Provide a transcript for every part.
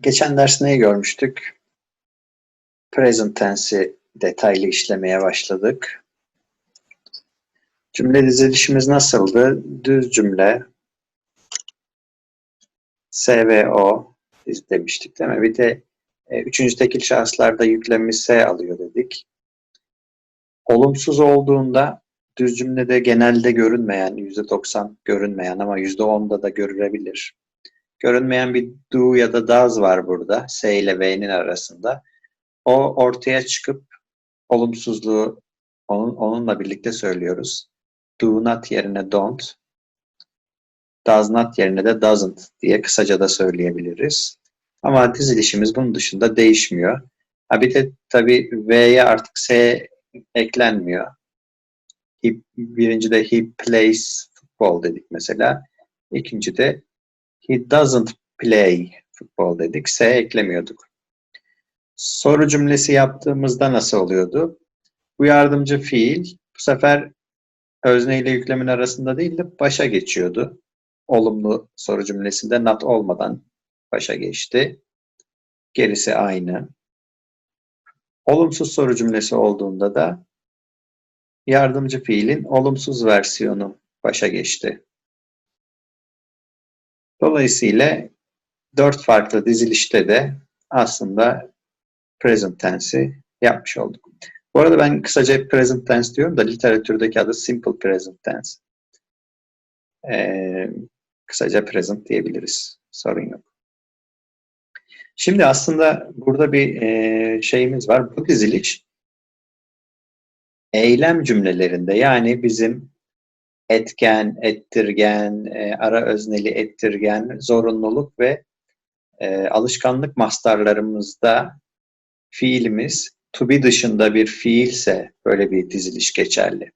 Geçen ders neyi görmüştük? Present tense'i detaylı işlemeye başladık. Cümle dizilişimiz nasıldı? Düz cümle, S ve O biz demiştik değil mi? Bir de e, üçüncü tekil şahıslarda yüklemimiz S alıyor dedik. Olumsuz olduğunda düz cümlede genelde görünmeyen, %90 görünmeyen ama %10'da da görülebilir. Görünmeyen bir do ya da does var burada. S ile V'nin arasında. O ortaya çıkıp olumsuzluğu onun, onunla birlikte söylüyoruz. Do not yerine don't, does not yerine de doesn't diye kısaca da söyleyebiliriz. Ama dizilişimiz bunun dışında değişmiyor. Ha bir de tabii V'ye artık S eklenmiyor. He, birinci de he plays football dedik mesela. İkinci de he doesn't play football dedik. S eklemiyorduk. Soru cümlesi yaptığımızda nasıl oluyordu? Bu yardımcı fiil bu sefer özne ile yüklemin arasında değil de başa geçiyordu. Olumlu soru cümlesinde not olmadan başa geçti. Gerisi aynı. Olumsuz soru cümlesi olduğunda da yardımcı fiilin olumsuz versiyonu başa geçti. Dolayısıyla dört farklı dizilişte de aslında present tense'i yapmış olduk. Bu arada ben kısaca present tense diyorum da literatürdeki adı simple present tense. Ee, kısaca present diyebiliriz. Sorun yok. Şimdi aslında burada bir e, şeyimiz var. Bu diziliş eylem cümlelerinde yani bizim etken, ettirgen, e, ara özneli ettirgen, zorunluluk ve e, alışkanlık mastarlarımızda fiilimiz to be dışında bir fiilse böyle bir diziliş geçerli.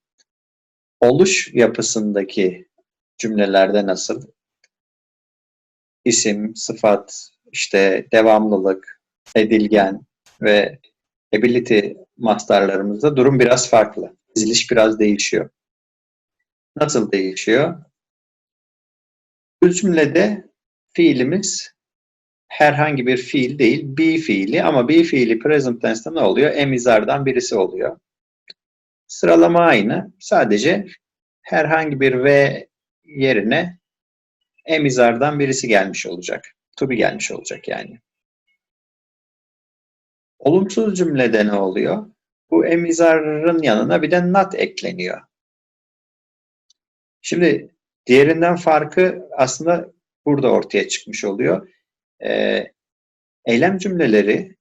Oluş yapısındaki cümlelerde nasıl? İsim, sıfat, işte devamlılık, edilgen ve ability mastarlarımızda durum biraz farklı. Diziliş biraz değişiyor. Nasıl değişiyor? Bu cümlede fiilimiz herhangi bir fiil değil, be fiili ama be fiili present tense'de ne oluyor? Emizardan birisi oluyor. Sıralama aynı. Sadece herhangi bir V yerine emizardan birisi gelmiş olacak. To be gelmiş olacak yani. Olumsuz cümlede ne oluyor? Bu emizarın yanına bir de not ekleniyor. Şimdi diğerinden farkı aslında burada ortaya çıkmış oluyor. Ee, eylem cümleleri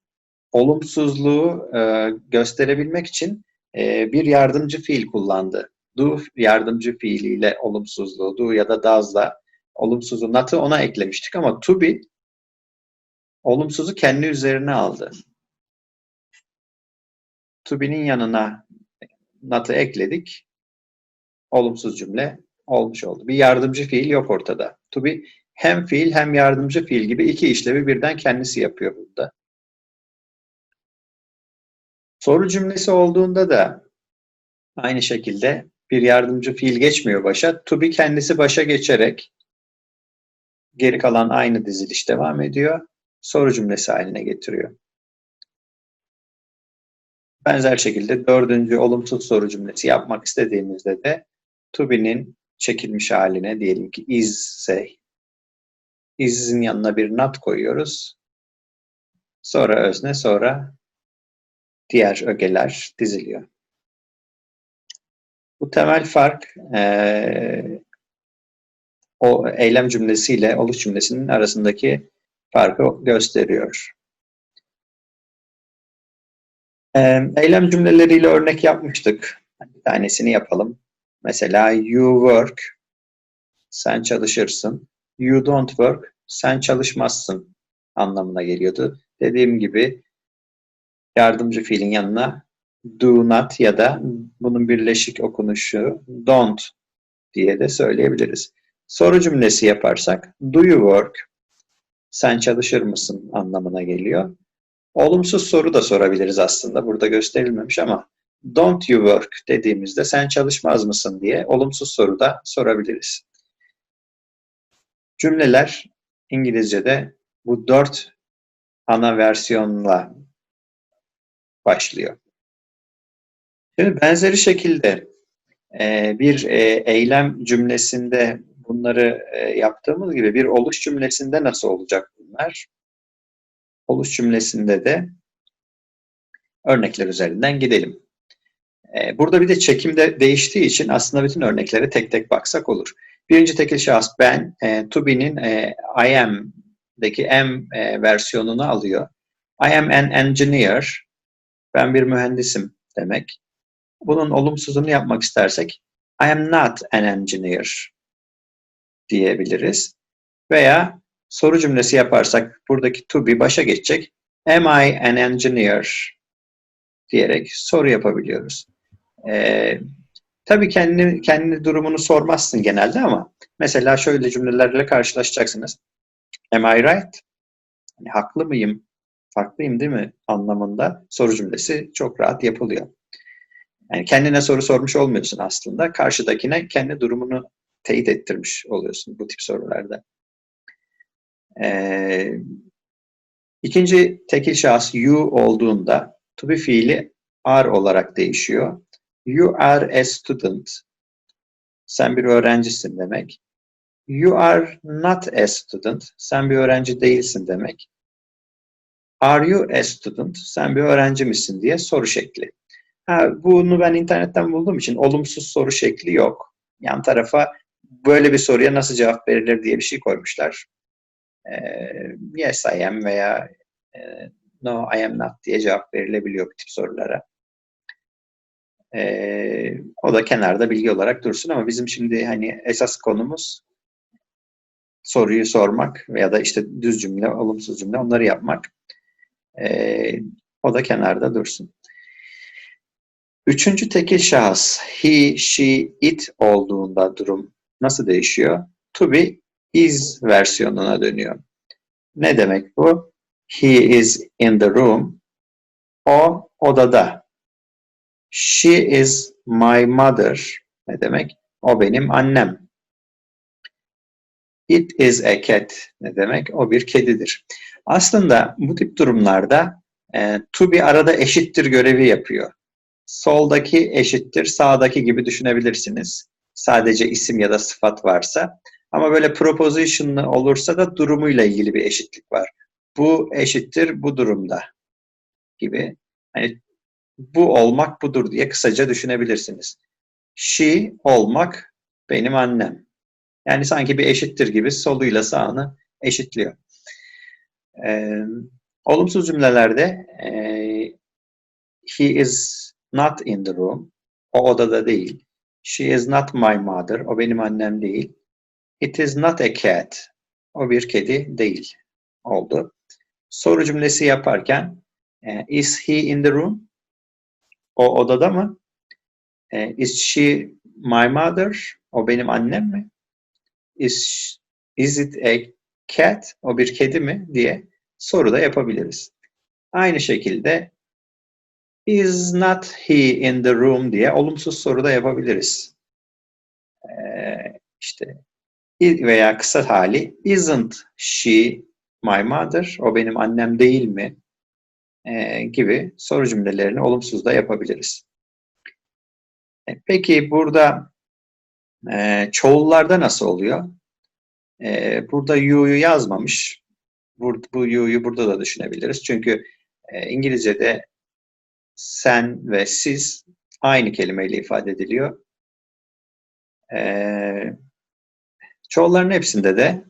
olumsuzluğu e, gösterebilmek için e, bir yardımcı fiil kullandı. Do yardımcı fiiliyle olumsuzluğu, do ya da does'la olumsuzu, not'ı ona eklemiştik ama to be olumsuzu kendi üzerine aldı. To be'nin yanına not'ı ekledik. Olumsuz cümle olmuş oldu. Bir yardımcı fiil yok ortada. To be hem fiil hem yardımcı fiil gibi iki işlevi birden kendisi yapıyor burada. Soru cümlesi olduğunda da aynı şekilde bir yardımcı fiil geçmiyor başa. To be kendisi başa geçerek geri kalan aynı diziliş devam ediyor. Soru cümlesi haline getiriyor. Benzer şekilde dördüncü olumsuz soru cümlesi yapmak istediğimizde de to be'nin çekilmiş haline diyelim ki is ise is'in yanına bir not koyuyoruz. Sonra özne, sonra diğer ögeler diziliyor. Bu temel fark e, o eylem cümlesiyle oluş cümlesinin arasındaki farkı gösteriyor. Eylem cümleleriyle örnek yapmıştık. Bir tanesini yapalım. Mesela you work, sen çalışırsın. You don't work, sen çalışmazsın anlamına geliyordu. Dediğim gibi yardımcı fiilin yanına do not ya da bunun birleşik okunuşu don't diye de söyleyebiliriz. Soru cümlesi yaparsak do you work? Sen çalışır mısın anlamına geliyor. Olumsuz soru da sorabiliriz aslında. Burada gösterilmemiş ama don't you work dediğimizde sen çalışmaz mısın diye olumsuz soru da sorabiliriz. Cümleler İngilizce'de bu dört ana versiyonla başlıyor. Şimdi benzeri şekilde e, bir e, eylem cümlesinde bunları e, yaptığımız gibi bir oluş cümlesinde nasıl olacak bunlar? Oluş cümlesinde de örnekler üzerinden gidelim. E, burada bir de çekimde değiştiği için aslında bütün örneklere tek tek baksak olur. Birinci tekil şahıs ben, e, to be'nin e, I am'deki am e, versiyonunu alıyor. I am an engineer, ben bir mühendisim demek. Bunun olumsuzunu yapmak istersek I am not an engineer diyebiliriz. Veya soru cümlesi yaparsak buradaki to be başa geçecek. Am I an engineer diyerek soru yapabiliyoruz. Ee, tabii kendi, kendi durumunu sormazsın genelde ama mesela şöyle cümlelerle karşılaşacaksınız. Am I right? Yani haklı mıyım? Farklıyım değil mi? Anlamında soru cümlesi çok rahat yapılıyor. Yani kendine soru sormuş olmuyorsun aslında. Karşıdakine kendi durumunu teyit ettirmiş oluyorsun bu tip sorularda. Ee, ikinci tekil şahıs you olduğunda to be fiili are olarak değişiyor. You are a student. Sen bir öğrencisin demek. You are not a student. Sen bir öğrenci değilsin demek. Are you a student? Sen bir öğrenci misin diye soru şekli. Ha, bunu ben internetten bulduğum için olumsuz soru şekli yok. Yan tarafa böyle bir soruya nasıl cevap verilir diye bir şey koymuşlar. Ee, yes I am veya e, no I am not diye cevap verilebiliyor bu tip sorulara. Ee, o da kenarda bilgi olarak dursun ama bizim şimdi hani esas konumuz soruyu sormak veya da işte düz cümle, olumsuz cümle onları yapmak. Ee, o da kenarda dursun. Üçüncü tekil şahıs he, she, it olduğunda durum nasıl değişiyor? To be is versiyonuna dönüyor. Ne demek bu? He is in the room. O odada. She is my mother. Ne demek? O benim annem. It is a cat. Ne demek? O bir kedidir. Aslında bu tip durumlarda e, to be arada eşittir görevi yapıyor. Soldaki eşittir sağdaki gibi düşünebilirsiniz. Sadece isim ya da sıfat varsa. Ama böyle proposition'lı olursa da durumuyla ilgili bir eşitlik var. Bu eşittir bu durumda gibi. Hani bu olmak budur diye kısaca düşünebilirsiniz. She olmak benim annem. Yani sanki bir eşittir gibi soluyla sağını eşitliyor. Ee, olumsuz cümlelerde e, he is not in the room. O odada değil. She is not my mother. O benim annem değil. It is not a cat. O bir kedi değil. Oldu. Soru cümlesi yaparken e, is he in the room? O odada mı? E, is she my mother? O benim annem mi? Is, is it a cat? O bir kedi mi? diye soru da yapabiliriz. Aynı şekilde is not he in the room diye olumsuz soru da yapabiliriz. Ee, işte veya kısa hali isn't she my mother? O benim annem değil mi? Ee, gibi soru cümlelerini olumsuz da yapabiliriz. E, peki burada e, çoğullarda nasıl oluyor? E, burada you'yu yazmamış. Bu, bu you'yu burada da düşünebiliriz. Çünkü e, İngilizce'de sen ve siz aynı kelimeyle ifade ediliyor. Ee, çoğulların hepsinde de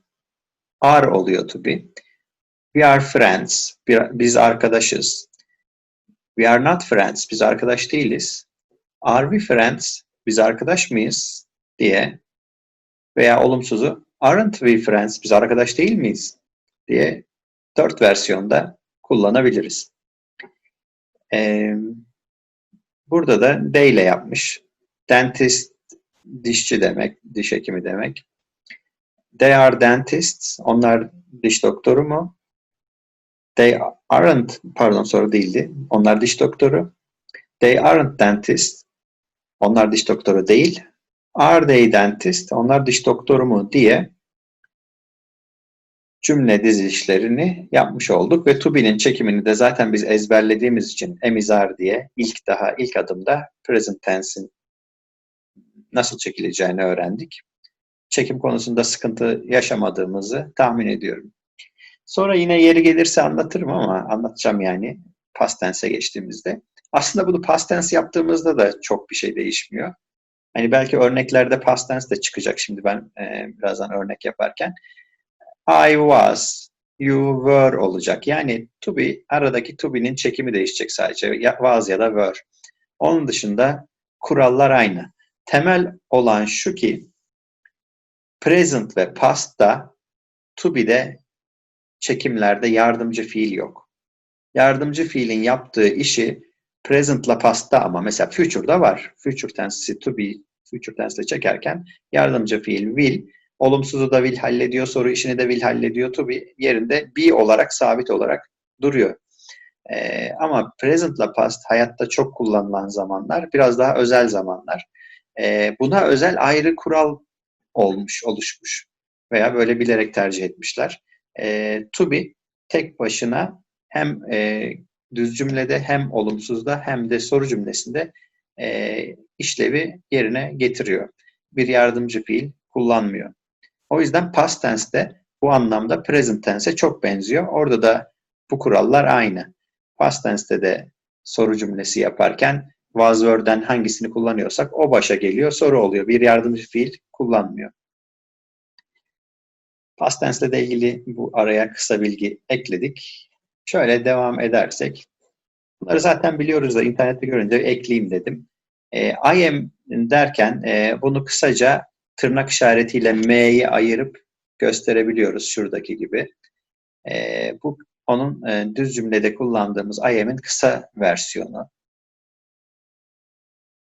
are oluyor to be. We are friends. Biz arkadaşız. We are not friends. Biz arkadaş değiliz. Are we friends? Biz arkadaş mıyız? diye veya olumsuzu aren't we friends? Biz arkadaş değil miyiz? diye dört versiyonda kullanabiliriz. Ee, burada da D ile yapmış. Dentist, dişçi demek, diş hekimi demek. They are dentists. Onlar diş doktoru mu? They aren't, pardon soru değildi. Onlar diş doktoru. They aren't dentists. Onlar diş doktoru değil. Are they dentist? Onlar diş doktoru mu diye cümle dizilişlerini yapmış olduk ve to be'nin çekimini de zaten biz ezberlediğimiz için emizar diye ilk daha ilk adımda present tense'in nasıl çekileceğini öğrendik. Çekim konusunda sıkıntı yaşamadığımızı tahmin ediyorum. Sonra yine yeri gelirse anlatırım ama anlatacağım yani past tense'e geçtiğimizde. Aslında bunu past yaptığımızda da çok bir şey değişmiyor. Hani belki örneklerde past de çıkacak şimdi ben e, birazdan örnek yaparken. I was, you were olacak. Yani to be, aradaki to be'nin çekimi değişecek sadece. Ya, was ya da were. Onun dışında kurallar aynı. Temel olan şu ki present ve past'ta to be'de çekimlerde yardımcı fiil yok. Yardımcı fiilin yaptığı işi present'la past'ta ama mesela future'da var. Future tense'i to be, future tense'le çekerken yardımcı fiil will, olumsuzu da will hallediyor, soru işini de will hallediyor. To be yerinde be olarak, sabit olarak duruyor. Ee, ama present'la past hayatta çok kullanılan zamanlar, biraz daha özel zamanlar. Ee, buna özel ayrı kural olmuş, oluşmuş veya böyle bilerek tercih etmişler. Ee, to tek başına hem e, düz cümlede hem olumsuzda hem de soru cümlesinde e, işlevi yerine getiriyor. Bir yardımcı fiil kullanmıyor. O yüzden past tense de bu anlamda present tense'e çok benziyor. Orada da bu kurallar aynı. Past tense'te de soru cümlesi yaparken was were'den hangisini kullanıyorsak o başa geliyor, soru oluyor. Bir yardımcı fiil kullanmıyor. Past tense ile ilgili bu araya kısa bilgi ekledik. Şöyle devam edersek. Bunları zaten biliyoruz da internette görünce ekleyeyim dedim. E, I am derken e, bunu kısaca tırnak işaretiyle M'yi ayırıp gösterebiliyoruz şuradaki gibi. E, bu onun e, düz cümlede kullandığımız I am'in kısa versiyonu.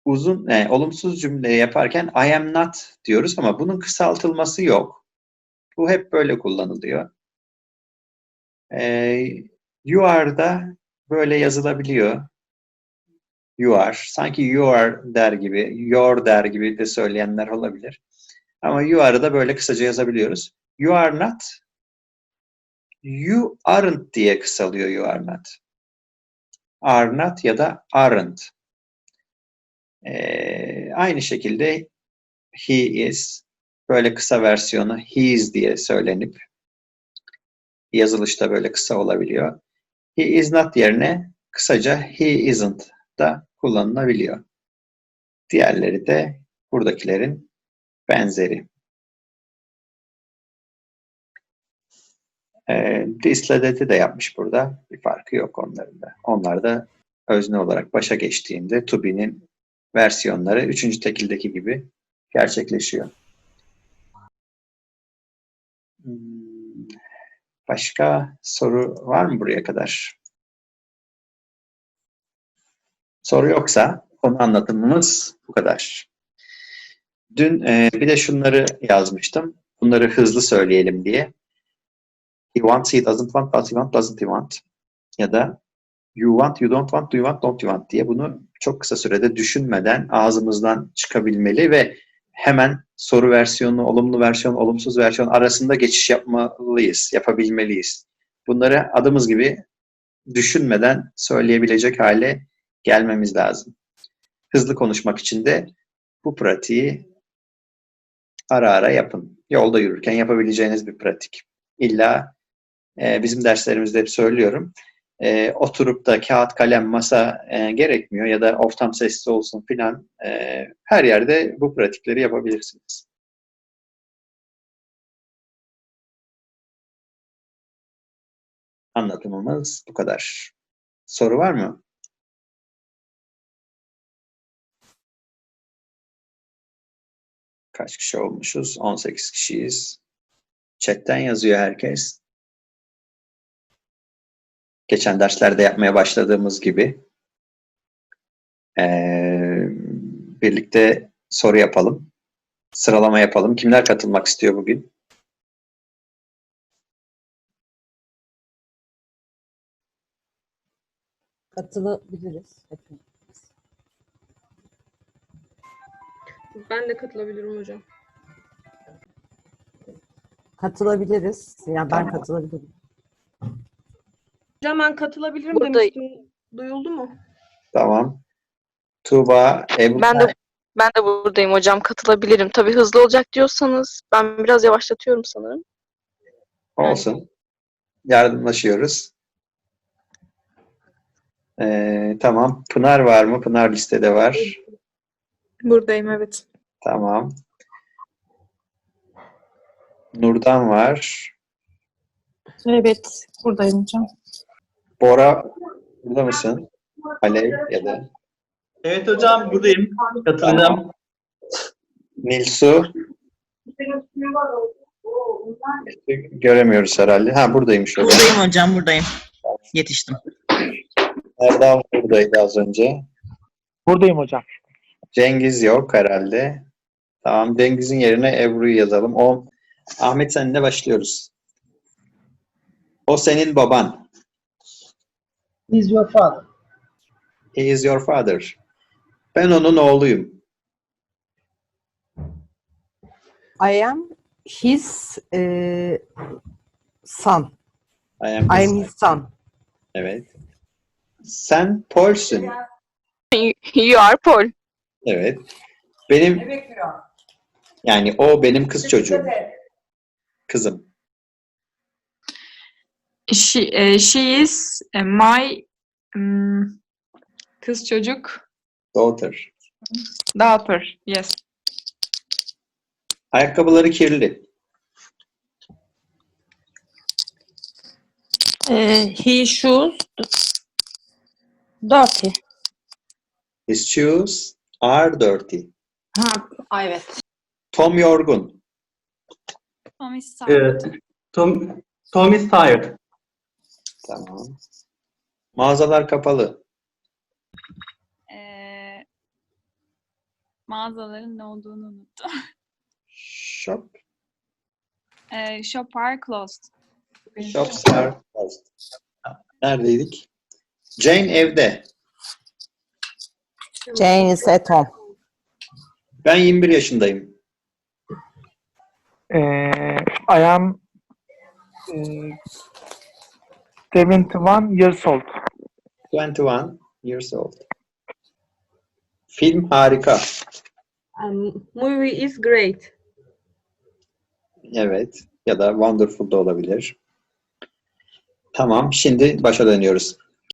Uzun, e, olumsuz cümle yaparken I am not diyoruz ama bunun kısaltılması yok. Bu hep böyle kullanılıyor. E, you are da böyle yazılabiliyor. You are. Sanki you are der gibi, your der gibi de söyleyenler olabilir. Ama you are'ı da böyle kısaca yazabiliyoruz. You are not. You aren't diye kısalıyor you are not. Are not ya da aren't. Ee, aynı şekilde he is. Böyle kısa versiyonu he is diye söylenip yazılışta böyle kısa olabiliyor. He is not yerine kısaca he isn't da kullanılabiliyor. Diğerleri de buradakilerin benzeri. E, ile that'i de yapmış burada. Bir farkı yok onların da. Onlar da özne olarak başa geçtiğinde to be'nin versiyonları üçüncü tekildeki gibi gerçekleşiyor. Başka soru var mı buraya kadar? Soru yoksa konu anlatımımız bu kadar. Dün e, bir de şunları yazmıştım. Bunları hızlı söyleyelim diye. He wants, he doesn't want, does he want, doesn't he want? Ya da you want, you don't want, do you want, don't you want diye bunu çok kısa sürede düşünmeden ağzımızdan çıkabilmeli ve hemen soru versiyonu, olumlu versiyon, olumsuz versiyon arasında geçiş yapmalıyız, yapabilmeliyiz. Bunları adımız gibi düşünmeden söyleyebilecek hale gelmemiz lazım. Hızlı konuşmak için de bu pratiği ara ara yapın. Yolda yürürken yapabileceğiniz bir pratik. İlla e, bizim derslerimizde hep söylüyorum. E, oturup da kağıt, kalem, masa e, gerekmiyor ya da ortam sessiz olsun filan. E, her yerde bu pratikleri yapabilirsiniz. Anlatımımız bu kadar. Soru var mı? Kaç kişi olmuşuz? 18 kişiyiz. Chatten yazıyor herkes. Geçen derslerde yapmaya başladığımız gibi ee, birlikte soru yapalım. Sıralama yapalım. Kimler katılmak istiyor bugün? Katılabiliriz hepimiz. Ben de katılabilirim hocam. Katılabiliriz. Yani ben Tamam. katılabilirim. Hocam ben katılabilirim Burada- demiştim. Duyuldu mu? Tamam. Tuğba, Ebru Ben de ben de buradayım hocam. Katılabilirim. Tabii hızlı olacak diyorsanız ben biraz yavaşlatıyorum sanırım. olsun. Yardımlaşıyoruz. Ee, tamam. Pınar var mı? Pınar listede var. Buradayım evet. Tamam. Nurdan var. Evet, buradayım hocam. Bora burada mısın? Alev ya da Evet hocam buradayım. Katılacağım. Nilsu. Göremiyoruz herhalde. Ha buradaymış da. Buradayım hocam, buradayım. Yetiştim. Erdal buradaydı az önce. Buradayım hocam. Cengiz yok herhalde. Tamam Cengiz'in yerine Ebru'yu yazalım. O Ahmet seninle başlıyoruz. O senin baban. Is your father? He is your father. Ben onun oğluyum. I am his eh, son. I am I his- am his son. Evet. Sen Paul'sün. You are Paul. Evet. Benim yani o benim kız çocuğum. Kızım. She, eh, she is eh, my mm, kız çocuk Daughter. daughter. Yes. Ayakkabıları kirli. Eh, he shoes dirty. His shoes are dirty. Ha, evet. Tom yorgun. Ee, Tom, Tom is tired. Tamam. Mağazalar kapalı. Ee, mağazaların ne olduğunu unuttum. Shop. Ee, shop are closed. Shops are closed. Neredeydik? Jane evde. Jane is at home. Ben 21 yaşındayım. Ee, I am e, 71 years old. 21 years old. Film harika. Um, movie is great. Evet. Ya da wonderful da olabilir. Tamam. Şimdi başa dönüyoruz.